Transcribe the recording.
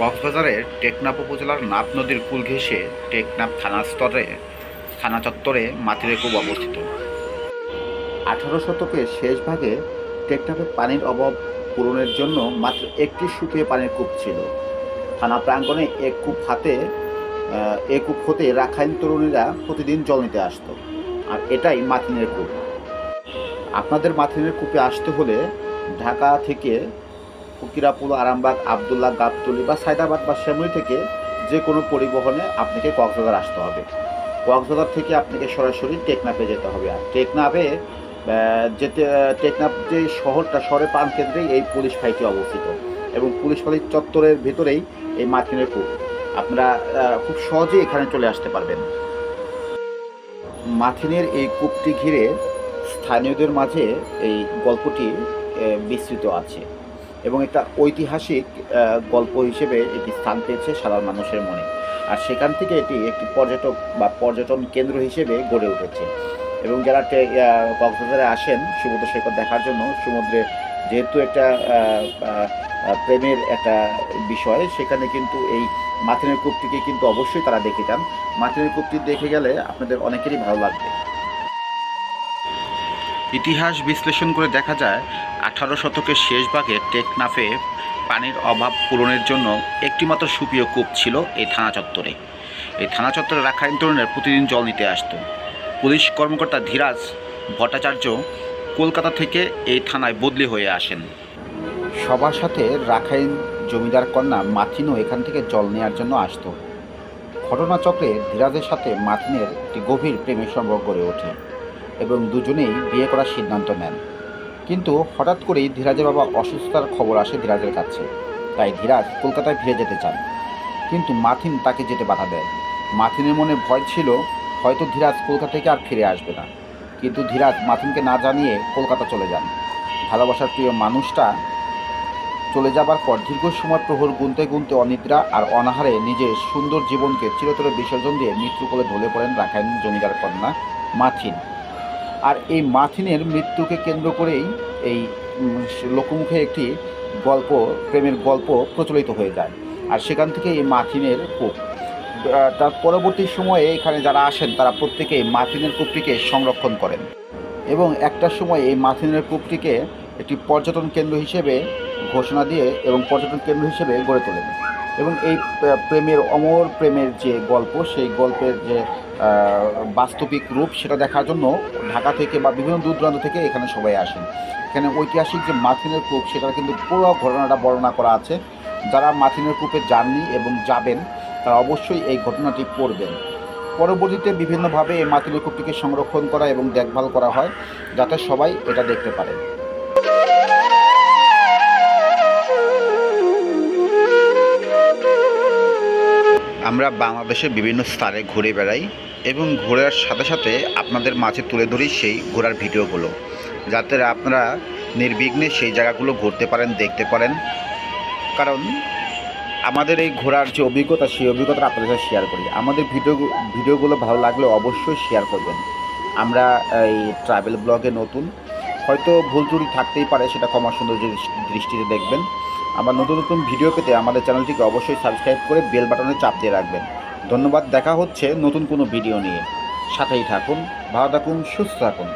কক্সবাজারের টেকনাফ উপজেলার নাপ নদীর কুল ঘেঁষে টেকনাফ থানা স্তরে, থানা চত্বরে মাতিরে কূপ অবস্থিত। আঠারো শতকের শেষ ভাগে টেকনাফে পানির অভাব পূরণের জন্য মাত্র একটি শুকিয়ে পানির কূপ ছিল। থানা প্রাঙ্গণে এক কূপ হাতে এ কূপ হতে রাখাইন তরুণীরা প্রতিদিন জল নিতে আসতো, আর এটাই মাথিনের কূপ। আপনাদের মাথিনের কূপে আসতে হলে ঢাকা থেকে ফকিরাপুল আরামবাগ, আবদুল্লাহ, গাবতলি বা সায়দাবাদ বা শ্যামলী থেকে যে কোনো পরিবহনে আপনাকে কক্সবাজার আসতে হবে। কক্সবাজার থেকে আপনাকে সরাসরি টেকনাফে যেতে হবে। আর টেকনাফে যেতে, টেকনাফ যে শহরটা, শহরের প্রাণকেন্দ্রেই এই পুলিশ ফাঁড়িটি অবস্থিত এবং পুলিশ ফাঁড়ির চত্বরের ভেতরেই এই মার্কিনের কূপ আপনারা খুব সহজেই এখানে চলে আসতে পারবেন। মাথিনের এই কূপটি ঘিরে স্থানীয়দের মাঝে এই গল্পটি বিস্তৃত আছে। এবং একটা ঐতিহাসিক গল্প হিসেবে এটি স্থান পেয়েছে সাধারণ মানুষের মনে। আর সেখান থেকে এটি একটি পর্যটক বা পর্যটন কেন্দ্র হিসেবে গড়ে উঠেছে। এবং যারা কক্সবাজারে আসেন সমুদ্র সৈকত দেখার জন্য, সমুদ্রে যেহেতু একটা প্রেমের একটা বিষয়, সেখানে কিন্তু এই মাথিনের কূপটিকে কিন্তু অবশ্যই তারা দেখে যান। মাথিনের কূপটি দেখে গেলে আপনাদের অনেকেরই ভালো লাগবে। ইতিহাস বিশ্লেষণ করে দেখা যায় আঠারো শতকের শেষ ভাগে টেকনাফে পানির অভাব পূরণের জন্য একটিমাত্র সুপ্রিয় কূপ ছিল এই থানা চত্বরে। এই থানা চত্বরে রাখাইন তরুণের প্রতিদিন জল নিতে আসতো। পুলিশ কর্মকর্তা ধীরাজ ভট্টাচার্য কলকাতা থেকে এই থানায় বদলি হয়ে আসেন। সবার সাথে রাখাইন জমিদার কন্যা মাথিনও এখান থেকে জল নেওয়ার জন্য আসতো। ঘটনাচক্রে ধীরাজের সাথে মাথিনের একটি গভীর প্রেমের সম্পর্ক গড়ে ওঠে এবং দুজনেই বিয়ে করার সিদ্ধান্ত নেন। কিন্তু হঠাৎ করেই ধীরাজের বাবা অসুস্থতার খবর আসে ধীরাজের কাছে। তাই ধীরাজ কলকাতায় ফিরে যেতে চান। কিন্তু মাথিন তাকে যেতে বাধা দেয়। মাথিনের মনে ভয় ছিল, হয়তো ধীরাজ কলকাতা থেকে আর ফিরে আসবে না। কিন্তু ধীরাজ মাথিনকে না জানিয়ে কলকাতা চলে যান। ভালোবাসার প্রিয় মানুষটা চলে যাবার পর দীর্ঘ সময় প্রহর গুনতে গুনতে অনিদ্রা আর অনাহারে নিজের সুন্দর জীবনকে চিরতরে বিসর্জন দিয়ে মৃত্যু কোলে ঢলে পড়েন রাখাইন জমিদার কন্যা মাথিন। আর এই মাথিনের মৃত্যুকে কেন্দ্র করেই এই লোকমুখে একটি গল্প, প্রেমের গল্প প্রচলিত হয়ে যায়। আর সেখান থেকে এই মাথিনের কূপ। তার পরবর্তী সময়ে এখানে যারা আসেন, তারা প্রত্যেকেই মাথিনের কূপটিকে সংরক্ষণ করেন। এবং একটা সময় এই মাথিনের কূপটিকে একটি পর্যটন কেন্দ্র হিসেবে ঘোষণা দিয়ে এবং পর্যটন কেন্দ্র হিসেবে গড়ে তোলেন। এবং এই প্রেমের অমর প্রেমের যে গল্প, সেই গল্পের যে বাস্তবিক রূপ, সেটা দেখার জন্য ঢাকা থেকে বা বিভিন্ন দূর দূরান্ত থেকে এখানে সবাই আসেন। এখানে ঐতিহাসিক যে মাথিনের কূপ সেটা কিন্তু পুরো ঘটনাটা বর্ণনা করা আছে। যারা মাথিনের কূপে যাননি এবং যাবেন, তারা অবশ্যই এই ঘটনাটি পড়বেন। পরবর্তীতে বিভিন্নভাবে এই মাথিনের কূপটিকে সংরক্ষণ করা এবং দেখভাল করা হয়, যাতে সবাই এটা দেখতে পারে। আমরা বাংলাদেশের বিভিন্ন স্থানে ঘুরে বেড়াই এবং ঘোরার সাথে সাথে আপনাদের মাঝে তুলে ধরি সেই ঘোরার ভিডিওগুলো। যাতে আপনারা নির্বিঘ্নে সেই জায়গাগুলো ঘুরতে পারেন, দেখতে পারেন। কারণ আমাদের এই ঘোরার যে অভিজ্ঞতা, সেই অভিজ্ঞতা আপনাদের সাথে শেয়ার করি। আমাদের ভিডিও, ভিডিওগুলো ভালো লাগলে অবশ্যই শেয়ার করবেন। আমরা এই ট্রাভেল ব্লগে নতুন। হয়তো ভুল ত্রুটি থাকতেই পারে, সেটা ক্ষমা সুন্দর দৃষ্টিতে দেখবেন। আমার নতুন নতুন ভিডিও পেতে আমাদের চ্যানেলটিকে অবশ্যই সাবস্ক্রাইব করে বেল বাটনে চাপ দিয়ে রাখবেন। ধন্যবাদ, দেখা হচ্ছে নতুন কোনো ভিডিও নিয়ে। সাথেই থাকুন, ভালো থাকুন, সুস্থ থাকুন।